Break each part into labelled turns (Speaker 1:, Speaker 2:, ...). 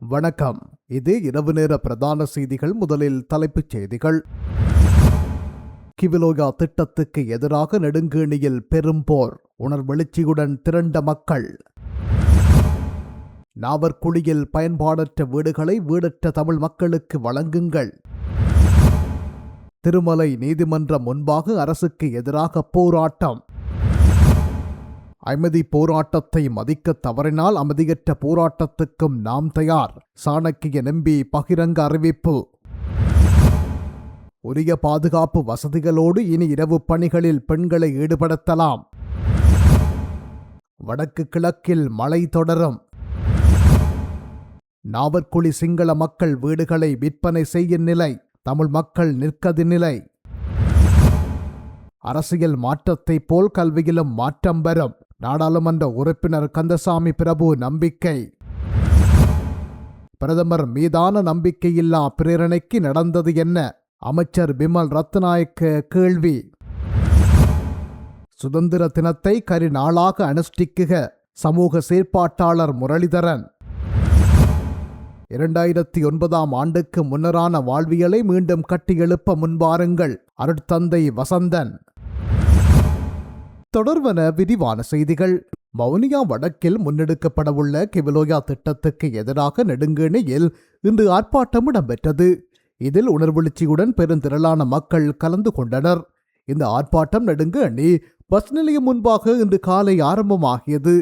Speaker 1: வணக்கம். இது இரவு நேர பிரதான செய்திகள் முதலில் தலைப்புச் செய்திகள். கிவிலோயா திட்டத்துக்கு எதிராக நெடுங்கேணியில் பெரும் போர். உணர்வெழுச்சியுடன் திரண்ட மக்கள். நாவற்குழியில் பயன்பாடற்ற வீடுகளை வீடற்ற தமிழ் மக்களுக்கு வழங்குங்கள். திருமலை நீதிமன்றம் முன்பாக அரசுக்கு எதிராக போராட்டம். அமைதி போராட்டத்தை மதிக்க தவறினால் அமைதியற்ற போராட்டத்துக்கும் நாம் தயார். சாணக்கிய நம்பி பகிரங்க அறிவிப்பு. உரிய பாதுகாப்பு வசதிகளோடு இனி இரவு பணிகளில் பெண்களை ஈடுபடுத்தலாம். வடக்கு கிழக்கில் மழை தொடரும். நாவற்குழி சிங்கள மக்கள் வீடுகளை விற்பனை செய்யும் நிலை. தமிழ் மக்கள் நிற்கது நிலை. அரசியல் மாற்றத்தைப் போல் கல்வியிலும் மாற்றம் வரும் நாடாளுமன்ற உறுப்பினர் கந்தசாமி பிரபு நம்பிக்கை. பிரதமர் மீதான நம்பிக்கையில்லா பிரேரணைக்கு நடந்தது என்ன? அமைச்சர் பிமல் ரத்நாயக்க கேள்வி. சுதந்திர தினத்தை கரி நாளாக அனுஷ்டிக்குக சமூக செயற்பாட்டாளர் முரளிதரன். இரண்டாயிரத்தி ஒன்பதாம் ஆண்டுக்கு முன்னரான வாழ்வியலை மீண்டும் கட்டியெழுப்ப முன்வாருங்கள் அருட்தந்தை வசந்தன். தொடர்வன விரிவான செய்திகள். வவுனியா வடக்கில் முன்னெடுக்கப்படவுள்ள கிவிலோயா திட்டத்துக்கு எதிராக நெடுங்கேணியில் இன்று ஆர்ப்பாட்டம் இடம்பெற்றது. இதில் உணர்வெழுச்சியுடன் பெருந்திரளான மக்கள் கலந்து கொண்டனர். இந்த ஆர்ப்பாட்டம் நெடுங்கேணி பஸ் நிலையம் முன்பாக இன்று காலை ஆரம்பமாகியது.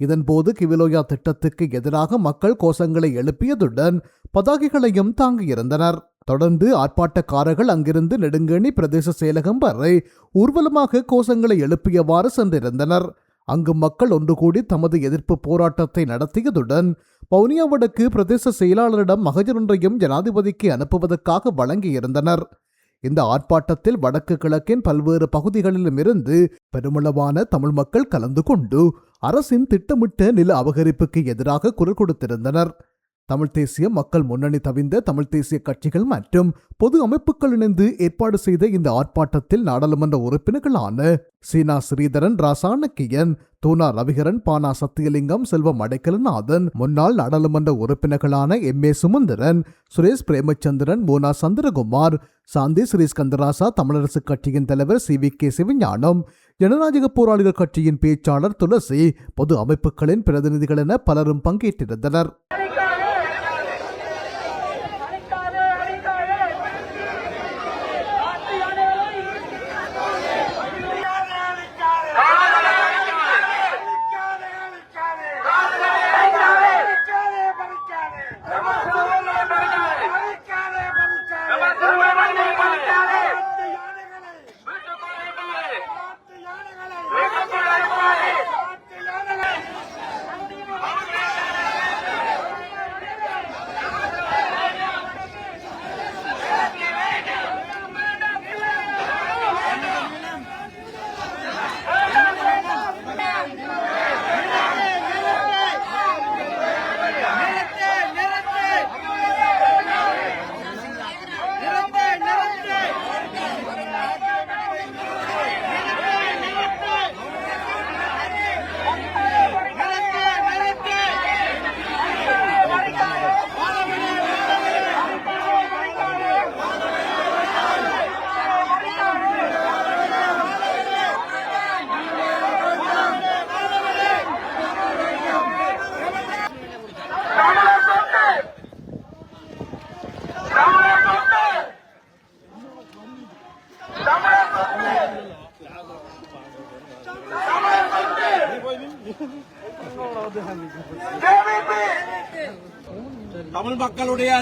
Speaker 1: இதன்போது கிவிலோயா திட்டத்துக்கு எதிராக மக்கள் கோஷங்களை எழுப்பியதுடன் பதாகைகளையும் தாங்கியிருந்தனர். தொடர்ந்து ஆர்ப்பாட்டக்காரர்கள் அங்கிருந்து நெடுங்கேணி பிரதேச செயலகம் வரை ஊர்வலமாக கோஷங்களை எழுப்பியவாறு சென்றிருந்தனர். அங்கு மக்கள் ஒன்று கூடி தமது எதிர்ப்பு போராட்டத்தை நடத்தியதுடன் பவுனியா வடக்கு பிரதேச செயலாளரிடம் மகஜரொன்றையும் ஜனாதிபதிக்கு அனுப்புவதற்காக வழங்கியிருந்தனர். இந்த ஆர்ப்பாட்டத்தில் வடக்கு கிழக்கின் பல்வேறு பகுதிகளிலும் இருந்து பெருமளவான தமிழ் மக்கள் கலந்து கொண்டு அரசின் திட்டமிட்ட நில அபகரிப்புக்கு எதிராக குரல் கொடுத்திருந்தனர். தமிழ் தேசிய மக்கள் முன்னணி தவிந்த தமிழ் தேசிய கட்சிகள் மற்றும் பொது அமைப்புகள் இணைந்து ஏற்பாடு செய்த இந்த ஆர்ப்பாட்டத்தில் நாடாளுமன்ற உறுப்பினர்களான சீனா ஸ்ரீதரன் ராசானக்கியன் தூனா ரவிகரன் பானா சத்தியலிங்கம் செல்வம் அடைக்கலநாதன் முன்னாள் நாடாளுமன்ற உறுப்பினர்களான எம் ஏ சுமந்திரன் சுரேஷ் பிரேமச்சந்திரன் மோனா சந்திரகுமார் சாந்தி ஸ்ரீஸ்கந்தராசா தமிழரசு கட்சியின் தலைவர் சி வி கே சிவஞானம் ஜனநாயக போராளிகள் கட்சியின் பேச்சாளர் துளசி பொது அமைப்புகளின் பிரதிநிதிகள் என பலரும் பங்கேற்றிருந்தனர்.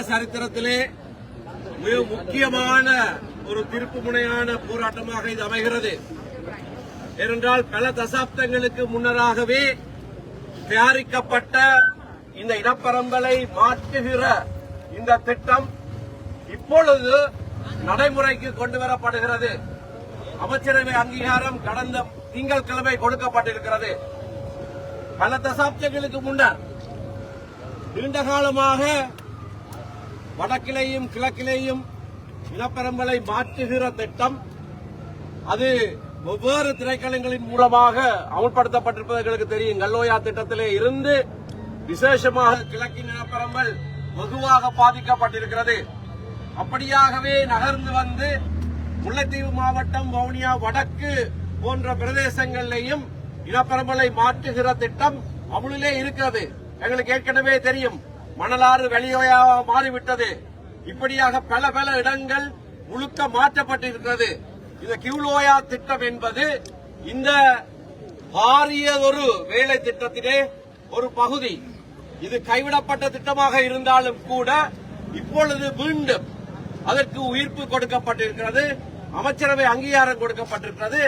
Speaker 2: சரித்திரத்திலே மிக முக்கியமான ஒரு திருப்பு முனையான போராட்டமாக இது அமைகிறது. ஏனென்றால் பல தசாப்தங்களுக்கு முன்னராகவே தயாரிக்கப்பட்ட இந்த இடப்பரம்பலை மாற்றுகிற இந்த திட்டம் இப்பொழுது நடைமுறைக்கு கொண்டு வரப்படுகிறது. அமைச்சரவை அங்கீகாரம் கடந்த திங்கட்கிழமை கொடுக்கப்பட்டிருக்கிறது. பல தசாப்தங்களுக்கு முன்னர் நீண்ட காலமாக வடக்கிலேயும் கிழக்கிலேயும் இனப்பெரும்பலை மாற்றுகிற திட்டம் அது வெவ்வேறு திரைக்களங்களின் மூலமாக அமுல்படுத்தப்பட்டிருப்பது எங்களுக்கு தெரியும். கல்லோயா திட்டத்திலே இருந்து விசேஷமாக கிழக்கின் நிலப்பரம்பல் வெகுவாக பாதிக்கப்பட்டிருக்கிறது. அப்படியாகவே நகர்ந்து வந்து முல்லைத்தீவு மாவட்டம் வவுனியா வடக்கு போன்ற பிரதேசங்களிலேயும் இனப்பரம்பலை மாற்றுகிற திட்டம் அமுலிலே இருக்கிறது. எங்களுக்கு ஏற்கனவே தெரியும். மணலாறு வெளியோயாக மாறிவிட்டது. இப்படியாக பல பல இடங்கள் முழுக்க மாற்றப்பட்டிருக்கிறது. இந்த கியூலோயா திட்டம் என்பது இந்த பாரியதொரு வேலை திட்டத்திலே ஒரு பகுதி. இது கைவிடப்பட்ட திட்டமாக இருந்தாலும் கூட இப்பொழுது மீண்டும் அதற்கு உயிர்ப்பு கொடுக்கப்பட்டிருக்கிறது. அமைச்சரவை அங்கீகாரம் கொடுக்கப்பட்டிருக்கிறது.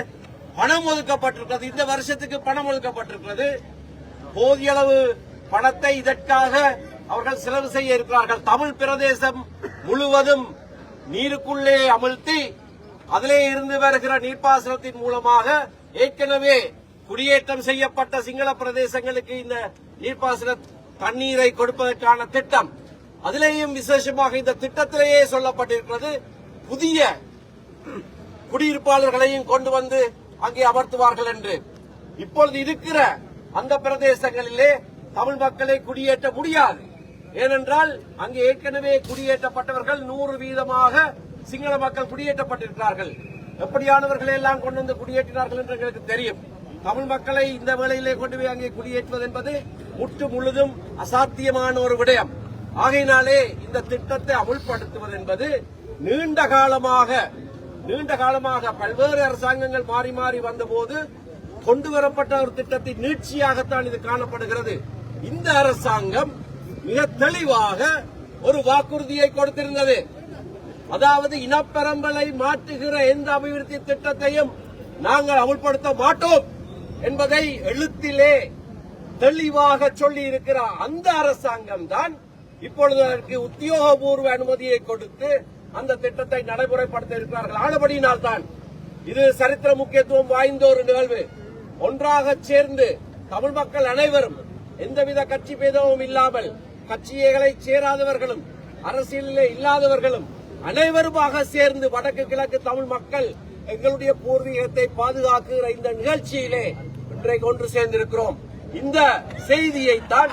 Speaker 2: பணம் ஒதுக்கப்பட்டிருக்கிறது. இந்த வருஷத்துக்கு பணம் ஒதுக்கப்பட்டிருக்கிறது. போதிய அளவு பணத்தை இதற்காக அவர்கள் செலவு செய்ய இருக்கிறார்கள். தமிழ் பிரதேசம் முழுவதும் நீருக்குள்ளே அமிழ்த்தி அதிலே இருந்து வருகிற நீர்ப்பாசனத்தின் மூலமாக ஏற்கனவே குடியேற்றம் செய்யப்பட்ட சிங்கள பிரதேசங்களுக்கு இந்த நீர்ப்பாசன தண்ணீரை கொடுப்பதற்கான திட்டம். அதிலேயும் விசேஷமாக இந்த திட்டத்திலேயே சொல்லப்பட்டிருக்கிறது. புதிய குடியிருப்பாளர்களையும் கொண்டு வந்து அங்கே அமர்த்துவார்கள் என்று. இப்பொழுது இருக்கிற அந்த பிரதேசங்களிலே தமிழ் மக்களை குடியேற்ற முடியாது. ஏனென்றால் அங்கே ஏற்கனவே குடியேற்றப்பட்டவர்கள் நூறு வீதமாக சிங்கள மக்கள் குடியேற்றப்பட்டிருக்கிறார்கள். எப்படியானவர்களை எல்லாம் கொண்டு வந்து குடியேற்றினார்கள் என்று எங்களுக்கு தெரியும். தமிழ் மக்களை இந்த வேளையிலே கொண்டு போய் அங்கே குடியேற்றுவது என்பது முற்று முழுதும் அசாத்தியமான ஒரு விடயம். ஆகையினாலே இந்த திட்டத்தை அமுல்படுத்துவது என்பது நீண்ட காலமாக நீண்ட காலமாக பல்வேறு அரசாங்கங்கள் மாறி மாறி வந்தபோது கொண்டு வரப்பட்ட ஒரு திட்டத்தின் நீட்சியாகத்தான் இது காணப்படுகிறது. இந்த அரசாங்கம் மிக தெளிவாக ஒரு வாக்குறுதியை கொடுத்திருந்தது. அதாவது இனப்பெரம்பலை மாற்றுகிற எந்த அபிவிருத்தி திட்டத்தையும் நாங்கள் அமுல்படுத்த மாட்டோம் என்பதை எழுத்திலே தெளிவாக சொல்லி இருக்கிற அந்த அரசாங்கம் தான் இப்பொழுது அதற்கு உத்தியோகபூர்வ அனுமதியை கொடுத்து அந்த திட்டத்தை நடைமுறைப்படுத்த இருக்கிறார்கள் ஆனபடியினால் தான் இது சரித்திர முக்கியத்துவம் வாய்ந்த ஒரு நிகழ்வு. ஒன்றாக சேர்ந்து தமிழ் மக்கள் அனைவரும் எந்தவித கட்சி பேதமும் இல்லாமல் கட்சிகளை சேராதவர்களும் அரசியலிலே இல்லாதவர்களும் அனைவருமாக சேர்ந்து வடக்கு கிழக்கு தமிழ் மக்கள் எங்களுடைய பூர்வீகத்தை பாதுகாக்கிற இந்த நிகழ்ச்சியிலே இன்றைக்கு ஒன்று சேர்ந்திருக்கிறோம். இந்த செய்தியை தான்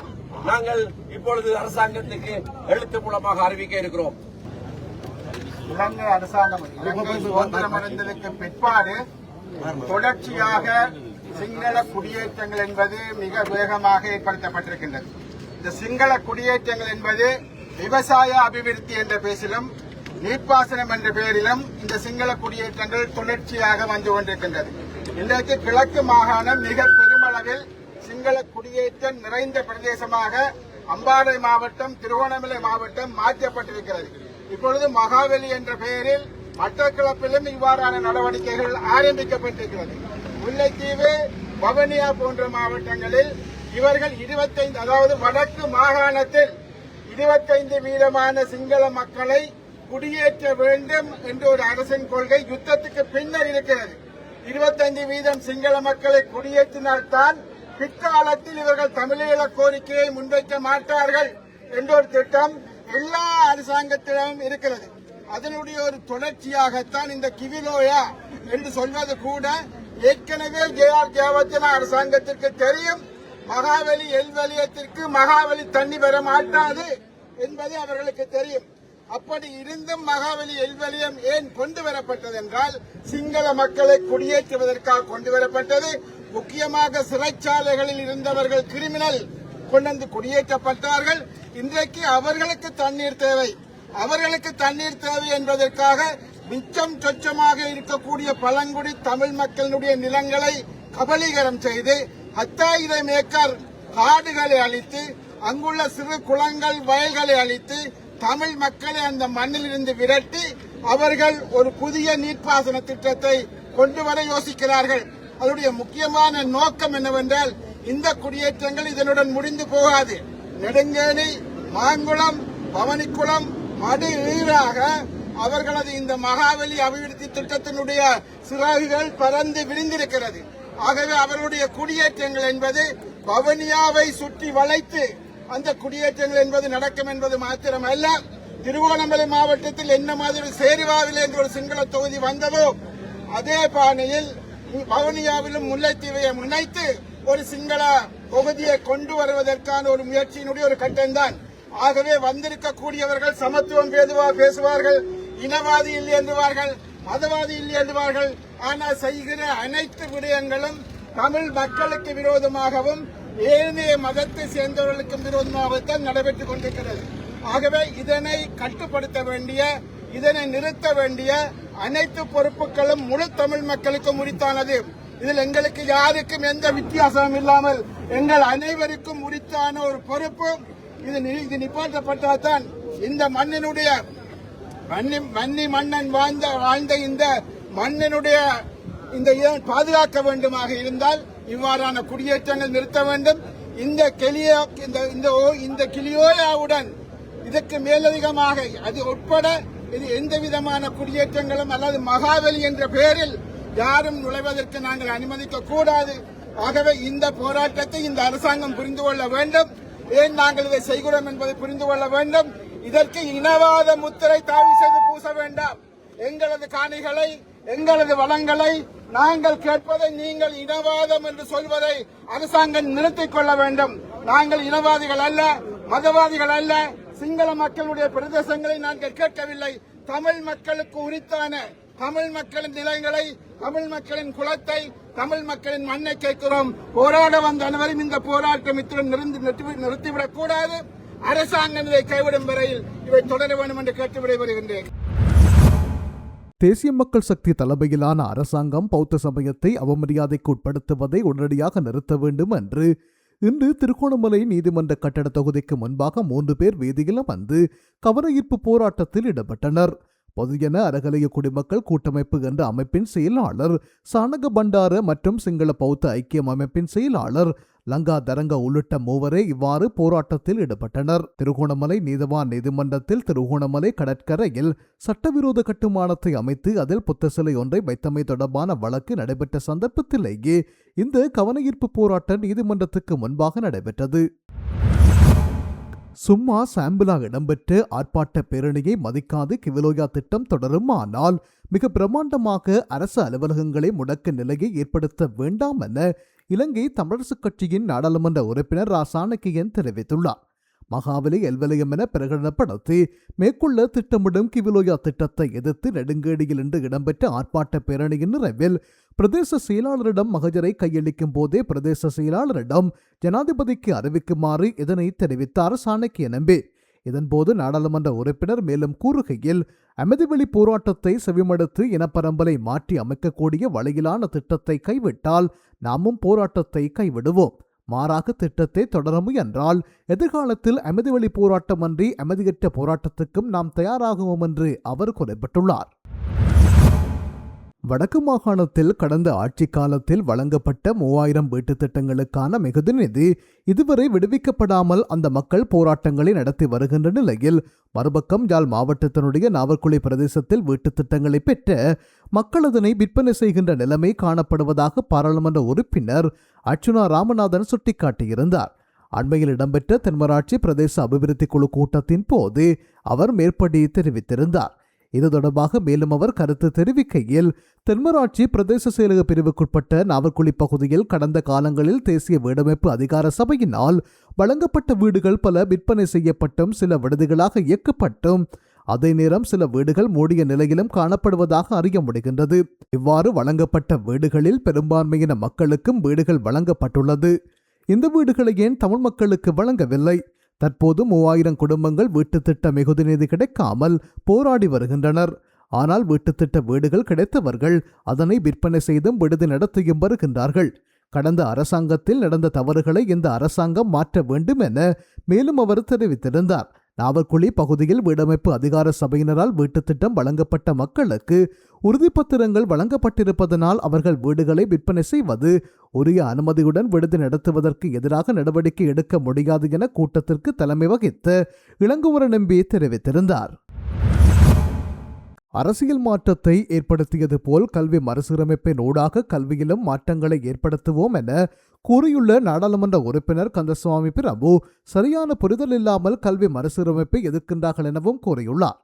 Speaker 2: நாங்கள் இப்பொழுது அரசாங்கத்துக்கு எழுத்து மூலமாக அறிவிக்க இருக்கிறோம்.
Speaker 3: இலங்கை அரசாங்கம் இலங்கை சுதந்திரம் அடைந்ததற்கு பிற்பாடு தொடர்ச்சியாக சிங்கள குடியேற்றங்கள் என்பது மிக வேகமாக ஏற்படுத்தப்பட்டிருக்கின்றது. இந்த சிங்கள குடியேற்றங்கள் என்பது விவசாய அபிவிருத்தி என்ற பேசிலும் நீர்ப்பாசனம் என்ற பெயரிலும் இந்த சிங்கள குடியேற்றங்கள் தொடர்ச்சியாக வந்து கொண்டிருக்கின்றது. இன்றைக்கு கிழக்கு மாகாணம் மிக பெருமளவில் சிங்கள குடியேற்றம் நிறைந்த பிரதேசமாக அம்பாறை மாவட்டம் திருவண்ணாமலை மாவட்டம் மாற்றப்பட்டிருக்கிறது. இப்பொழுது மகாவலி என்ற பெயரில் மட்டக்களப்பிலும் இவ்வாறான நடவடிக்கைகள் ஆரம்பிக்கப்பட்டிருக்கிறது. முல்லைத்தீவு வவனியா போன்ற மாவட்டங்களில் இவர்கள் இருபத்தைந்து அதாவது வடக்கு மாகாணத்தில் இருபத்தைந்து வீதமான சிங்கள மக்களை குடியேற்ற வேண்டும் என்ற ஒரு அரசின் கொள்கை யுத்தத்துக்கு பின்னர் இருக்கிறது. இருபத்தைந்து வீதம் சிங்கள மக்களை குடியேற்றினால்தான் பிற்காலத்தில் இவர்கள் தமிழீழ கோரிக்கையை முன்வைக்க மாட்டார்கள் என்ற ஒரு திட்டம் எல்லா அரசாங்கத்திலும் இருக்கிறது. அதனுடைய ஒரு தொடர்ச்சியாகத்தான் இந்த கிவிலோயா என்று சொல்வது கூட ஏற்கனவே ஜே ஆர் ஜெயவர்தன அரசாங்கத்திற்கு தெரியும். மகாவலி எல்வலியத்திற்கு மகாவலி தண்ணி பெற மாட்டாது என்பது அவர்களுக்கு தெரியும். அப்படி இருந்தும் மகாவலி எல்வலியம் ஏன் கொண்டு வரப்பட்டது என்றால் சிங்கள மக்களை குடியேற்றுவதற்காக கொண்டு வரப்பட்டது. முக்கியமாக சிறைச்சாலைகளில் இருந்தவர்கள் கிரிமினல் கொண்டு குடியேற்றப்பட்டார்கள். இன்றைக்கு அவர்களுக்கு தண்ணீர் தேவை. அவர்களுக்கு தண்ணீர் தேவை என்பதற்காக மிச்சம் சொச்சமாக இருக்கக்கூடிய பழங்குடி தமிழ் மக்களுடைய நிலங்களை கபலீகரம் செய்து பத்தாயிரம் ஏக்கர் காடுகளை அழித்து அங்குள்ள சிறு குளங்கள் வயல்களை அழித்து தமிழ் மக்களை அந்த மண்ணில் இருந்து விரட்டி அவர்கள் ஒரு புதிய நீர்ப்பாசன திட்டத்தை கொண்டு வர யோசிக்கிறார்கள். அதனுடைய முக்கியமான நோக்கம் என்னவென்றால் இந்த குடியேற்றங்கள் இதனுடன் முடிந்து போகாது. நெடுங்கேணி மாங்குளம் பவனிக்குளம் மடு ஈராக அவர்களது இந்த மகாவலி அபிவிருத்தி திட்டத்தினுடைய சிறகுகள் பறந்து விரிந்திருக்கிறது. ஆகவே அவருடைய குடியேற்றங்கள் என்பது பவனியாவை சுற்றி வளைத்து அந்த குடியேற்றங்கள் என்பது நடக்கும் என்பது மாத்திரமல்ல. திருவோணமலை மாவட்டத்தில் என்ன மாதிரி சேருவாவில் என்ற ஒரு சிங்கள தொகுதி வந்ததோ அதே பாணியில் வவுனியாவிலும் முல்லைத்தீவையும் முன்னைத்து ஒரு சிங்கள தொகுதியை கொண்டு வருவதற்கான ஒரு முயற்சியினுடைய ஒரு கட்டம்தான். ஆகவே வந்திருக்கக்கூடியவர்கள் சமத்துவம் பேதுவா- பேசுவார்கள் இனவாதி இல்லை என்றுவார்கள் மதவாதி இல்லை என்றுவார்கள் ஆனால் செய்கிற அனைத்து விடயங்களும் தமிழ் மக்களுக்கு விரோதமாகவும் ஏனைய மதத்தை சேர்ந்தவர்களுக்கும் விரோதமாகத்தான் நடைபெற்றுக் கொண்டிருக்கிறது. ஆகவே இதனை கட்டுப்படுத்த வேண்டிய இதனை நிறுத்த வேண்டிய அனைத்து பொறுப்புகளும் முழு தமிழ் மக்களுக்கும் உரித்தானது. இதில் எங்களுக்கு யாருக்கும் எந்த வித்தியாசமும் இல்லாமல் எங்கள் அனைவருக்கும் உரித்தான ஒரு பொறுப்பு இது இது நிப்பாட்டப்பட்டால்தான் இந்த மண்ணினுடைய மன்னி மன்னி மன்னன் வாழ்ந்த வாழ்ந்த இந்த மண்ணினுடைய இந்த பாதுகாக்க வேண்டுமாக இருந்தால் இவ்வாறான குடியேற்றங்கள் நிறுத்த வேண்டும். இந்த கெலியோ இந்த இந்த ஓ- இந்த கிளியோயாவுடன் இதற்கு மேலதிகமாக அது உட்பட இது எந்த விதமான குடியேற்றங்களும் அல்லது மகாவலி என்ற பெயரில் யாரும் நுழைவதற்கு நாங்கள் அனுமதிக்க கூடாது. ஆகவே இந்த போராட்டத்தை இந்த அரசாங்கம் புரிந்து கொள்ள வேண்டும். ஏன் நாங்கள் இதை செய்கிறோம் என்பதை புரிந்து கொள்ள வேண்டும். இதற்கு இனவாத முத்திரை தாவி செய்து பூச வேண்டாம். எங்களது காணிகளை எங்களது வளங்களை நாங்கள் கேட்பதை நீங்கள் இனவாதம் என்று சொல்வதை அரசாங்கம் நிறுத்திக் கொள்ள வேண்டும். நாங்கள் இனவாதிகள் அல்ல மதவாதிகள் அல்ல. சிங்கள மக்களுடைய பிரதேசங்களை நாங்கள் கேட்கவில்லை. தமிழ் மக்களுக்கு உரித்தான தமிழ் மக்களின் நிலங்களை தமிழ் மக்களின் குலத்தை தமிழ் மக்களின் மண்ணை கேட்கிறோம். போராட வந்த அனைவரும் இந்த போராட்டம் இத்துடன் நிறுத்திவிடக் கூடாது. அரசாங்கம் இதை கைவிடும் வரையில் இவை தொடர வேண்டும் என்று கேட்டு விடைபெறுகின்றேன்
Speaker 1: தேசிய மக்கள் சக்தி தலைமையிலான அரசாங்கம் பௌத்த சமயத்தை அவமரியாதைக்கு உட்படுத்துவதை உடனடியாக நிறுத்த வேண்டும் என்று இன்று திருகோணமலை நீதிமன்ற கட்டட தொகுதிக்கு முன்பாக மூன்று பேர் வீதியில் வந்து கவனஈர்ப்பு போராட்டத்தில் ஈடுபட்டனர். பொதுஜன அறகலைய குடிமக்கள் கூட்டமைப்பு என்ற அமைப்பின் செயலாளர் சானக பண்டார மற்றும் சிங்கள பௌத்த ஐக்கியம் அமைப்பின் செயலாளர் லங்கா தரங்க உள்ளிட்ட மூவரே இவ்வாறு போராட்டத்தில் ஈடுபட்டனர். திருகோணமலை நீதவான் நீதிமன்றத்தில் திருகோணமலை கடற்கரையில் சட்டவிரோத கட்டுமானத்தை அமைத்து அதில் புத்த சிலை ஒன்றை வைத்தமை தொடர்பான வழக்கு நடைபெற்ற சந்தர்ப்பத்திலேயே இந்த கவனஈர்ப்பு போராட்டம் நீதிமன்றத்துக்கு முன்பாக நடைபெற்றது. சும்மா சாம்பிளா இடம்பெற்ற ஆர்ப்பாட்ட பேரணியை மதிக்காது கிவிலோயா திட்டம் தொடரும் ஆனால் மிக பிரம்மாண்டமாக அரசு அலுவலகங்களை முடக்க நிலையை ஏற்படுத்த வேண்டாம் என இலங்கை தமிழரசுக் கட்சியின் நாடாளுமன்ற உறுப்பினர் ரா. சாணக்கியன் தெரிவித்துள்ளார். மகாவலி எல்வலயம் என பிரகடனப்படுத்தி மேற்கொள்ள திட்டமிடும் கிவிலோயா திட்டத்தை எதிர்த்து நெடுங்கேடியில் இன்று இடம்பெற்ற ஆர்ப்பாட்ட பேரணியின் நிறைவில் பிரதேச செயலாளரிடம் மகஜரை கையளிக்கும் போதே பிரதேச செயலாளரிடம் ஜனாதிபதிக்கு அறிவிக்குமாறு இதனை தெரிவித்தார் சாணக்கிய நம்பி இதன்போது நாடாளுமன்ற உறுப்பினர் மேலும் கூறுகையில் அமைதிவெளி போராட்டத்தை செவிமடுத்து இனப்பரம்பலை மாற்றி அமைக்கக்கூடிய வழியிலான திட்டத்தை கைவிட்டால் நாமும் போராட்டத்தை கைவிடுவோம். மாறாக திட்டத்தை தொடர முயன்றால் எதிர்காலத்தில் அமைதிவழி போராட்டமன்றி அமைதியற்ற போராட்டத்துக்கும் நாம் தயாராகுவோம் என்று அவர் குறிப்பிட்டுள்ளார். வடக்கு மாகாணத்தில் கடந்த ஆட்சி காலத்தில் வழங்கப்பட்ட மூவாயிரம் வீட்டுத் திட்டங்களுக்கான மிகுதி நிதி இதுவரை விடுவிக்கப்படாமல் அந்த மக்கள் போராட்டங்களை நடத்தி வருகின்ற நிலையில் மறுபக்கம் யாழ் மாவட்டத்தினுடைய நாவற்குழி பிரதேசத்தில் வீட்டுத் திட்டங்களை பெற்ற மக்கள் அதனை விற்பனை செய்கின்ற நிலைமை காணப்படுவதாக பாராளுமன்ற உறுப்பினர் அர்ச்சுனா ராமநாதன் சுட்டிக்காட்டியிருந்தார். அண்மையில் இடம்பெற்ற தென்மராட்சி பிரதேச அபிவிருத்தி குழு கூட்டத்தின் போது அவர் மேற்படி தெரிவித்திருந்தார். இது தொடர்பாக மேலும் அவர் கருத்து தெரிவிக்கையில் தென்மராட்சி பிரதேச செயலக பிரிவுக்குட்பட்ட நாவற்குழி பகுதியில் கடந்த காலங்களில் தேசிய வீடமைப்பு அதிகார சபையினால் வழங்கப்பட்ட வீடுகள் பல விற்பனை செய்யப்பட்டும் சில விடுதிகளாக இயக்கப்பட்டும். அதே நேரம் சில வீடுகள் மூடிய நிலையிலும் காணப்படுவதாக அறிய முடிகின்றது. இவ்வாறு வழங்கப்பட்ட வீடுகளில் பெரும்பான்மையின மக்களுக்கும் வீடுகள் வழங்கப்பட்டுள்ளது. இந்த வீடுகளை ஏன் தமிழ் மக்களுக்கு வழங்கவில்லை? தற்போது மூவாயிரம் குடும்பங்கள் வீட்டுத் திட்ட மிகுதி நிதி கிடைக்காமல் போராடி வருகின்றனர். ஆனால் வீட்டுத் திட்ட வீடுகள் கிடைத்தவர்கள் அதனை விற்பனை செய்தும் விடுதி நடத்தியும் வருகின்றார்கள். கடந்த அரசாங்கத்தில் நடந்த தவறுகளை இந்த அரசாங்கம் மாற்ற வேண்டும் என மேலும் அவர் தெரிவித்திருந்தார். நாவற்குழி பகுதியில் வீடமைப்பு அதிகார சபையினரால் வீட்டுத் திட்டம் வழங்கப்பட்ட மக்களுக்கு உறுதிப்பத்திரங்கள் வழங்கப்பட்டிருப்பதனால் அவர்கள் வீடுகளை விற்பனை செய்வது உரிய அனுமதியுடன் விடுதி நடத்துவதற்கு எதிராக நடவடிக்கை எடுக்க முடியாது என கூட்டத்திற்கு தலைமை வகித்த இளங்குவர நம்பி தெரிவித்திருந்தார். அரசியல் மாற்றத்தை ஏற்படுத்தியது போல் கல்வி மறுசீரமைப்பின் ஊடாக கல்வியிலும் மாற்றங்களை ஏற்படுத்துவோம் என கூறியுள்ள நாடாளுமன்ற உறுப்பினர் கந்தசுவாமி பிரபு சரியான புரிதல் இல்லாமல் கல்வி மறுசீரமைப்பை எதிர்க்கின்றார்கள் எனவும் கூறியுள்ளார்.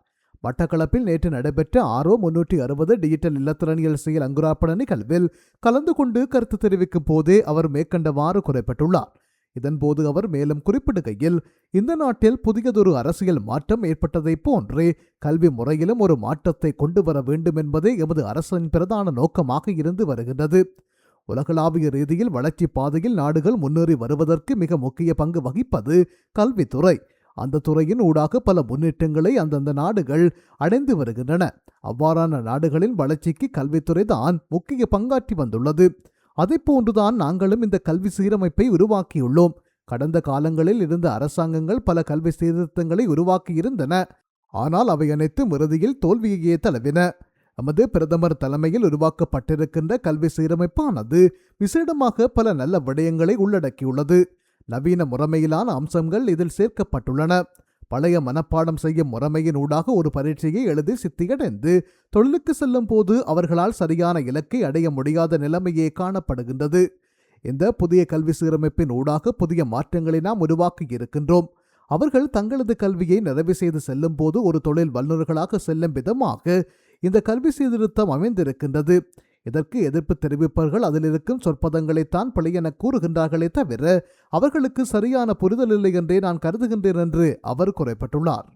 Speaker 1: மட்டக்களப்பில் நேற்று நடைபெற்ற ஆரோ முன்னூற்றி அறுபது டிஜிட்டல் இல்லத்திறனியல் செயல் அங்குராப்பட நிகழ்வில் கலந்து கொண்டு கருத்து தெரிவிக்கும் போதே அவர் மேற்கண்டவாறு குறிப்பிட்டுள்ளார். இதன்போது அவர் மேலும் குறிப்பிடுகையில் இந்த நாட்டில் புதியதொரு அரசியல் மாற்றம் ஏற்பட்டதைப் போன்றே கல்வி முறையிலும் ஒரு மாற்றத்தை கொண்டு வர வேண்டும் என்பதே எமது அரசின் பிரதான நோக்கமாக இருந்து வருகின்றது. உலகளாவிய ரீதியில் வளர்ச்சி பாதையில் நாடுகள் முன்னேறி வருவதற்கு மிக முக்கிய பங்கு வகிப்பது கல்வித்துறை. அந்த துறையின் ஊடாக பல முன்னேற்றங்களை அந்தந்த நாடுகள் அடைந்து வருகின்றன. அவ்வாறான நாடுகளின் வளர்ச்சிக்கு கல்வித்துறை தான் முக்கிய பங்காற்றி வந்துள்ளது. போன்றுதான் நாங்களும் இந்த கல்வி சீரமைப்பை உருவாக்கியுள்ளோம். கடந்த காலங்களில் இருந்த அரசாங்கங்கள் பல கல்வி சீர்திருத்தங்களை உருவாக்கியிருந்தன. ஆனால் அவை அனைத்தும் இறுதியில் தோல்வியையே தழுவின. நமது பிரதமர் தலைமையில் உருவாக்கப்பட்டிருக்கின்ற கல்வி சீரமைப்பானது விசேடமாக பல நல்ல விடயங்களை உள்ளடக்கியுள்ளது. நவீன முறைமையிலான அம்சங்கள் இதில் சேர்க்கப்பட்டுள்ளன. பழைய மனப்பாடம் செய்யும் முறைமையின் ஊடாக ஒரு பரீட்சையை எழுதி சித்தியடைந்து தொழிலுக்கு செல்லும் போது அவர்களால் சரியான இலக்கை அடைய முடியாத நிலைமையே காணப்படுகின்றது. இந்த புதிய கல்வி சீரமைப்பின் ஊடாக புதிய மாற்றங்களை நாம் உருவாக்கி இருக்கின்றோம் அவர்கள் தங்களது கல்வியை நிறைவு செய்து செல்லும் போது ஒரு தொழில் வல்லுநர்களாக செல்லும் விதமாக இந்த கல்வி சீர்திருத்தம் அமைந்திருக்கின்றது. இதற்கு எதிர்ப்பு தெரிவிப்பவர்கள் அதில் இருக்கும் சொற்பதங்களைத்தான் பிழையென கூறுகின்றார்களே தவிர அவர்களுக்கு சரியான புரிதல் இல்லை என்றே நான் கருதுகின்றேன் என்று அவர் குறைப்பட்டுள்ளார்.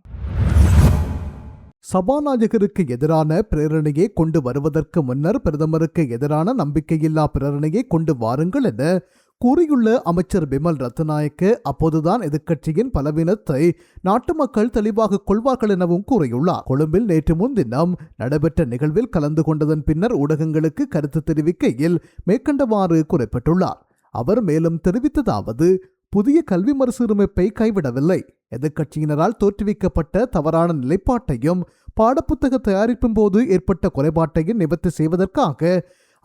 Speaker 1: சபாநாயகருக்கு எதிரான பிரேரணையை கொண்டு வருவதற்கு முன்னர் பிரதமருக்கு எதிரான நம்பிக்கையில்லா பிரேரணையை கொண்டு வாருங்கள் என கூறியுள்ள அமைச்சர் பிமல் ரத்நாயக்க அப்போதுதான் எதிர்க்கட்சியின் பலவீனத்தை நாட்டு மக்கள் தெளிவாக கொள்வார்கள் எனவும் கூறியுள்ளார். கொழும்பில் நேற்று முன்தினம் நடைபெற்ற நிகழ்வில் கலந்து கொண்டதன் பின்னர் ஊடகங்களுக்கு கருத்து தெரிவிக்கையில் மேற்கண்டவாறு குறிப்பிட்டுள்ளார். அவர் மேலும் தெரிவித்ததாவது புதிய கல்வி மறுசீரமைப்பை கைவிடவில்லை. எதிர்க்கட்சியினரால் தோற்றுவிக்கப்பட்ட தவறான நிலைப்பாட்டையும் பாடப்புத்தக தயாரிப்பின் போது ஏற்பட்ட குறைபாட்டையும் நிவர்த்தி செய்வதற்காக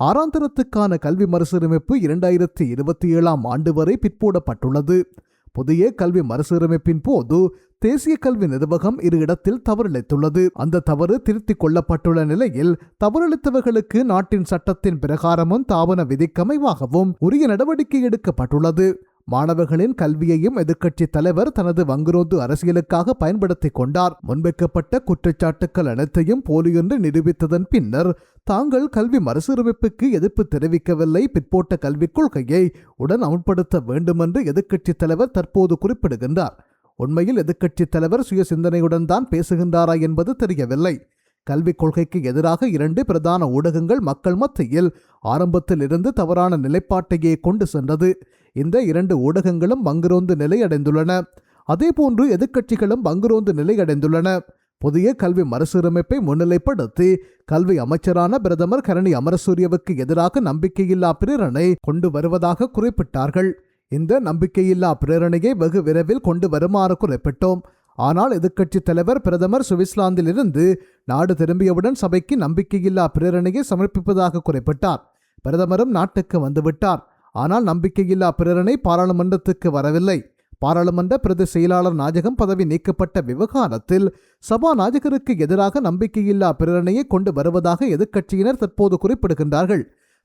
Speaker 1: ஆறாந்தரத்துக்கான கல்வி மறுசீரமைப்பு இரண்டாயிரத்தி இருபத்தி ஏழாம் ஆண்டு வரை பிற்போடப்பட்டுள்ளது. புதிய கல்வி மறுசீரமைப்பின் போது தேசிய கல்வி நிர்வாகம் இரு இடத்தில் தவறிழைத்துள்ளது. அந்த தவறு திருத்திக் கொள்ளப்பட்டுள்ள நிலையில் தவறிழைத்தவர்களுக்கு நாட்டின் சட்டத்தின் பிரகாரமும் தாவன விதிக்கமைவாகவும் உரிய நடவடிக்கை எடுக்கப்பட்டுள்ளது. மாணவர்களின் கல்வியையும் எதிர்க்கட்சி தலைவர் தனது வங்குரோந்து அரசியலுக்காக பயன்படுத்திக் கொண்டார். முன்வைக்கப்பட்ட குற்றச்சாட்டுக்கள் அனைத்தையும் போலியென்று நிரூபித்ததன் பின்னர் தாங்கள் கல்வி மறுசீரமைப்புக்கு எதிர்ப்பு தெரிவிக்கவில்லை. பிற்போட்ட கல்விக் கொள்கையை உடன் அமுல்படுத்த வேண்டுமென்று எதிர்க்கட்சித் தலைவர் தற்போது குறிப்பிடுகின்றார். உண்மையில் எதிர்க்கட்சித் தலைவர் சுய சிந்தனையுடன் தான் பேசுகின்றாரா என்பது தெரியவில்லை. கல்விக் கொள்கைக்கு எதிராக இரண்டு பிரதான ஊடகங்கள் மக்கள் மத்தியில் ஆரம்பத்தில் இருந்து தவறான நிலைப்பாட்டையே கொண்டு சென்றது. இந்த இரண்டு ஊடகங்களும் பங்குரோந்து நிலையடைந்துள்ளன. அதேபோன்று எதிர்க்கட்சிகளும் பங்குரோந்து நிலையடைந்துள்ளன. புதிய கல்வி மறுசீரமைப்பை முன்னிலைப்படுத்தி கல்வி அமைச்சரான பிரதமர் கரணி அமரசூரியவுக்கு எதிராக நம்பிக்கையில்லா பிரேரணை கொண்டு வருவதாக குறிப்பிட்டார்கள். இந்த நம்பிக்கையில்லா பிரேரணையை வெகு விரைவில் கொண்டு வருமாறு குறிப்பிட்டோம். ஆனால் எதிர்க்கட்சித் தலைவர் பிரதமர் சுவிட்சர்லாந்தில் இருந்து நாடு திரும்பியவுடன் சபைக்கு நம்பிக்கையில்லா பிரேரணையை சமர்ப்பிப்பதாக குறிப்பிட்டார். பிரதமரும் நாட்டுக்கு வந்துவிட்டார். ஆனால் நம்பிக்கையில்லா பிரேரணை பாராளுமன்றத்துக்கு வரவில்லை. பாராளுமன்ற பிரதி செயலாளர் நாயகம் பதவி நீக்கப்பட்ட விவகாரத்தில் சபாநாயகருக்கு எதிராக நம்பிக்கையில்லா பிரேரணையை கொண்டு வருவதாக எதிர்க்கட்சியினர் தற்போது குறிப்பிடுகின்றார்கள்.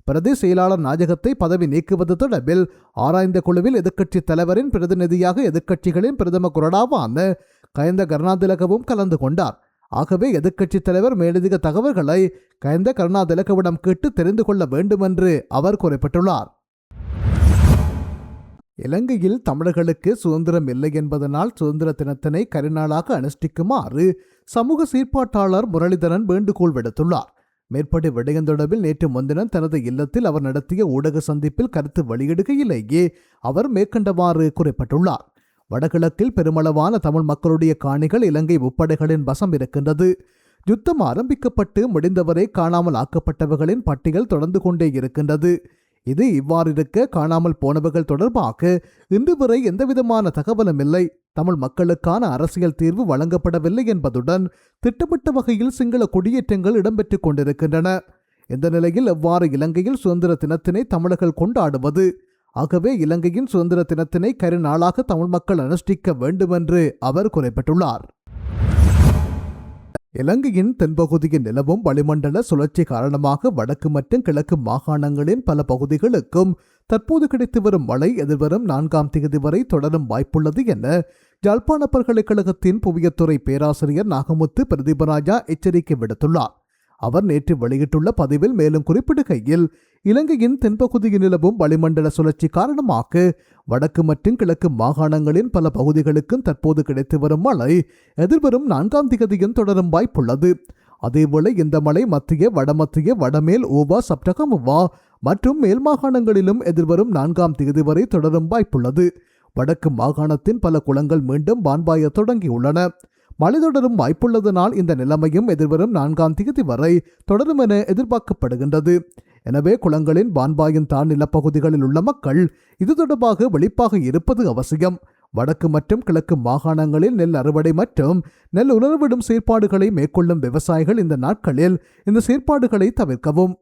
Speaker 1: பிரதி செயலாளர் நாயகத்தை பதவி நீக்குவது தொடர்பில் ஆராய்ந்த குழுவில் எதிர்க்கட்சித் தலைவரின் பிரதிநிதியாக எதிர்க்கட்சிகளின் பிரதம குரடாவான கயந்த கருணாதிலகவும் கலந்து கொண்டார். ஆகவே எதிர்க்கட்சித் தலைவர் மேலதிக தகவல்களை கயந்த கருணாதிலகவிடம் கேட்டு தெரிந்து கொள்ள வேண்டுமென்று அவர் குறிப்பிட்டுள்ளார். இலங்கையில் தமிழர்களுக்கு சுதந்திரம் இல்லை என்பதனால் சுதந்திர தினத்தினை கரிநாளாக அனுஷ்டிக்குமாறு சமூக சீர்பாட்டாளர் முரளிதரன் வேண்டுகோள் விடுத்துள்ளார். மேற்படி விடயம் தொடர்பில் நேற்று முன்தினம் தனது இல்லத்தில் அவர் நடத்திய ஊடக சந்திப்பில் கருத்து வெளியிடுகையிலேயே அவர் மேற்கண்டவாறு குறிப்பிட்டுள்ளார். வடகிழக்கில் பெருமளவான தமிழ் மக்களுடைய காணிகள் இலங்கை முப்படைகளின் வசம் இருக்கின்றது. யுத்தம் ஆரம்பிக்கப்பட்டு முடிந்தவரை காணாமல் ஆக்கப்பட்டவர்களின் பட்டியல் தொடர்ந்து கொண்டே இருக்கின்றது. இது இவ்வாறிருக்க காணாமல் போனவர்கள் தொடர்பாக இன்று வரை எந்தவிதமான தகவலும் இல்லை தமிழ் மக்களுக்கான அரசியல் தீர்வு வழங்கப்படவில்லை என்பதுடன் திட்டமிட்ட வகையில் சிங்கள குடியேற்றங்கள் இடம்பெற்றுக் கொண்டிருக்கின்றன. இந்த நிலையில் எவ்வாறு இலங்கையில் சுதந்திர தினத்தினை தமிழர்கள் கொண்டாடுவது? ஆகவே இலங்கையின் சுதந்திர தினத்தினை கருநாளாக தமிழ் மக்கள் அனுஷ்டிக்க வேண்டுமென்று அவர் குறிப்பிட்டுள்ளார். இலங்கையின் தென்பகுதியில் நிலவும் வளிமண்டல சுழற்சி காரணமாக வடக்கு மற்றும் கிழக்கு மாகாணங்களின் பல பகுதிகளுக்கும் தற்போது கிடைத்து வரும் மழை எதிர்வரும் நான்காம் தேதி வரை தொடரும் வாய்ப்புள்ளது என யாழ்ப்பாண பல்கலைக்கழகத்தின் புவியத்துறை பேராசிரியர் நாகமுத்து பிரதீபராஜா எச்சரிக்கை விடுத்துள்ளார். அவர் நேற்று வெளியிட்டுள்ள பதிவில் மேலும் குறிப்பிடுகையில் இலங்கையின் தென்பகுதியில் நிலவும் வளிமண்டல சுழற்சி காரணமாக வடக்கு மற்றும் கிழக்கு மாகாணங்களின் பல பகுதிகளுக்கும் தற்போது கிடைத்து வரும் மழை எதிர்வரும் நான்காம் திகதியும் தொடரும் வாய்ப்புள்ளது. அதேவேளை இந்த மழை மத்திய வடமத்திய வடமேல் ஓவா சப்டகமுவா மற்றும் மேல் மாகாணங்களிலும் எதிர்வரும் நான்காம் தேதி வரை தொடரும் வாய்ப்புள்ளது. வடக்கு மாகாணத்தின் பல குளங்கள் மீண்டும் வான்பாய தொடங்கியுள்ளன. மழை தொடரும் வாய்ப்புள்ளதனால் இந்த நிலைமையும் எதிர்வரும் நான்காம் தேதி வரை தொடரும் என எதிர்பார்க்கப்படுகின்றது. எனவே குளங்களின் வான்பாயின் தான் நிலப்பகுதிகளில் உள்ள மக்கள் இது தொடர்பாக வெளிப்பாக இருப்பது அவசியம். வடக்கு மற்றும் கிழக்கு மாகாணங்களில் நெல் அறுவடை மற்றும் நெல் உணர்விடும் செயற்பாடுகளை மேற்கொள்ளும் விவசாயிகள் இந்த நாட்களில் இந்த செயற்பாடுகளை தவிர்க்கவும்.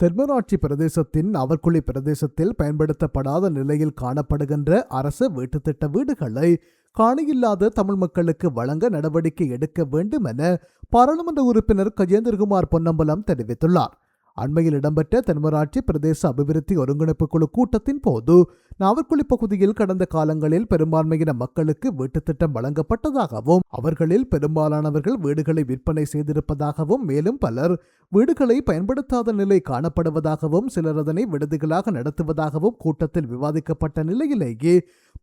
Speaker 1: தெர்மராட்சி பிரதேசத்தின் அவர்குழி பிரதேசத்தில் பயன்படுத்தப்படாத நிலையில் காணப்படுகின்ற அரசு வீட்டுத்திட்ட வீடுகளை காணியில்லாத தமிழ் மக்களுக்கு வழங்க நடவடிக்கை எடுக்க வேண்டும் என பாராளுமன்ற உறுப்பினர் கஜேந்திரகுமார் பொன்னம்பலம் தெரிவித்துள்ளார். அண்மையில் இடம்பெற்ற தென்மராட்சி பிரதேச அபிவிருத்தி ஒருங்கிணைப்பு குழு கூட்டத்தின் போது நாவற்குழி பகுதியில் கடந்த காலங்களில் பெரும்பான்மையின மக்களுக்கு வீட்டுத் திட்டம் வழங்கப்பட்டதாகவும் அவர்களில் பெரும்பாலானவர்கள் வீடுகளை விற்பனை செய்திருப்பதாகவும் மேலும் பலர் வீடுகளை பயன்படுத்தாத நிலை காணப்படுவதாகவும் சிலர் அதனை விடுதிகளாக நடத்துவதாகவும் கூட்டத்தில் விவாதிக்கப்பட்ட நிலையிலேயே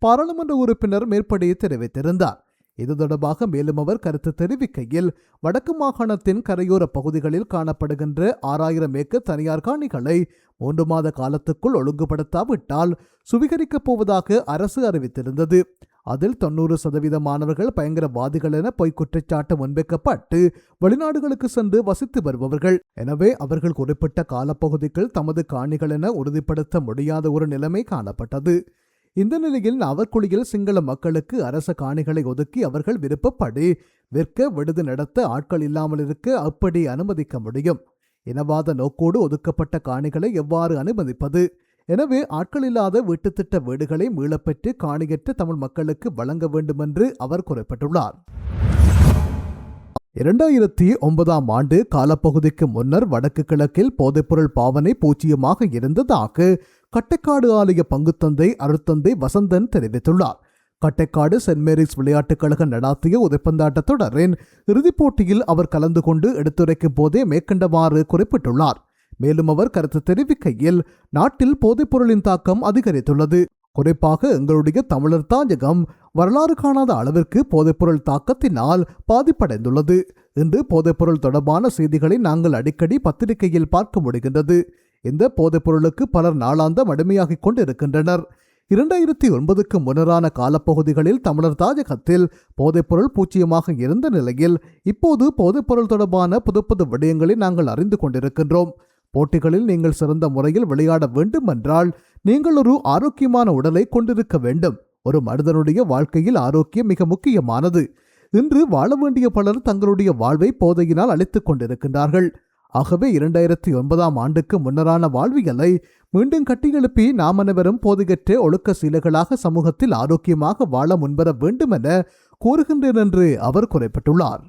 Speaker 1: பாராளுமன்ற உறுப்பினர் மேற்படியை தெரிவித்திருந்தார். இது தொடர்பாக மேலும் அவர் கருத்து தெரிவிக்கையில் வடக்கு மாகாணத்தின் கரையோர பகுதிகளில் காணப்படுகின்ற ஆறாயிரம் ஏக்கர் தனியார் காணிகளை மூன்று மாத காலத்துக்குள் ஒழுங்குபடுத்தாவிட்டால் சுவீகரிக்கப் போவதாக அரசு அறிவித்திருந்தது. அதில் தொண்ணூறு சதவீத மாணவர்கள் பயங்கரவாதிகள் என பொய் குற்றச்சாட்டு முன்வைக்கப்பட்டு வெளிநாடுகளுக்கு சென்று வசித்து வருபவர்கள். எனவே அவர்கள் குறிப்பிட்ட காலப்பகுதிக்குள் தமது காணிகள் என உறுதிப்படுத்த முடியாத ஒரு நிலைமை காணப்பட்டது. இந்த நிலையில் அவர்குழியில் சிங்கள மக்களுக்கு அரச காணிகளை ஒதுக்கி அவர்கள் விருப்பப்படி விற்க விடுதி நடத்த ஆட்கள் இல்லாமல் இருக்க அப்படி அனுமதிக்க முடியும். இனவாத நோக்கோடு ஒதுக்கப்பட்ட காணிகளை எவ்வாறு அனுமதிப்பது? எனவே ஆட்கள் இல்லாத வீட்டுத்திட்ட வீடுகளை மீளப்பெற்று காணியற்ற தமிழ் மக்களுக்கு வழங்க வேண்டுமென்று அவர் குறிப்பிட்டுள்ளார். இரண்டாயிரத்தி ஒன்பதாம் ஆண்டு காலப்பகுதிக்கு முன்னர் வடக்கு கிழக்கில் போதைப்பொருள் பாவனை பூஜ்ஜியமாக இருந்ததாக கட்டைக்காடு ஆலய பங்குத்தந்தை அருத்தந்தை வசந்தன் தெரிவித்துள்ளார். கட்டைக்காடு சென்ட் மேரிஸ் விளையாட்டுக் கழகம் நடாத்திய உதைப்பந்தாட்ட தொடரின் இறுதிப் போட்டியில் அவர் கலந்து கொண்டு எடுத்துரைக்கும் போதே மேற்கண்டவாறு குறிப்பிட்டுள்ளார். மேலும் அவர் கருத்து தெரிவிக்கையில் நாட்டில் போதைப்பொருளின் தாக்கம் அதிகரித்துள்ளது. குறிப்பாக எங்களுடைய தமிழர் தாயகம் வரலாறு காணாத அளவிற்கு போதைப்பொருள் தாக்கத்தினால் பாதிப்படைந்துள்ளது. இன்று போதைப்பொருள் தொடர்பான செய்திகளை நாங்கள் அடிக்கடி பத்திரிகையில் பார்க்க முடிகின்றது. இந்த போதைப்பொருளுக்கு பலர் நாளாந்தம் அடிமையாகிக் கொண்டிருக்கின்றனர். இரண்டாயிரத்தி ஒன்பதுக்கு முன்னரான காலப்பகுதிகளில் தமிழர் தாஜகத்தில் போதைப்பொருள் பூச்சியமாக இருந்த நிலையில் இப்போது போதைப்பொருள் தொடர்பான புது புது விடயங்களை நாங்கள் அறிந்து கொண்டிருக்கின்றோம். போட்டிகளில் நீங்கள் சிறந்த முறையில் விளையாட வேண்டுமென்றால் நீங்கள் ஒரு ஆரோக்கியமான உடலை கொண்டிருக்க வேண்டும். ஒரு மனிதனுடைய வாழ்க்கையில் ஆரோக்கியம் மிக முக்கியமானது. இன்று வாழ வேண்டிய பலர் தங்களுடைய வாழ்வை போதையினால் அழித்துக் கொண்டிருக்கின்றார்கள். ஆகவே இரண்டாயிரத்தி ஒன்பதாம் ஆண்டுக்கு முன்னரான வாழ்வியலை மீண்டும் கட்டியெழுப்பி நாம் அனைவரும் போதுகற்ற ஒழுக்க சீலைகளாக சமூகத்தில் ஆரோக்கியமாக வாழ முன்வர வேண்டுமென என கூறுகின்றேன் என்று அவர் குறிப்பிட்டுள்ளார்.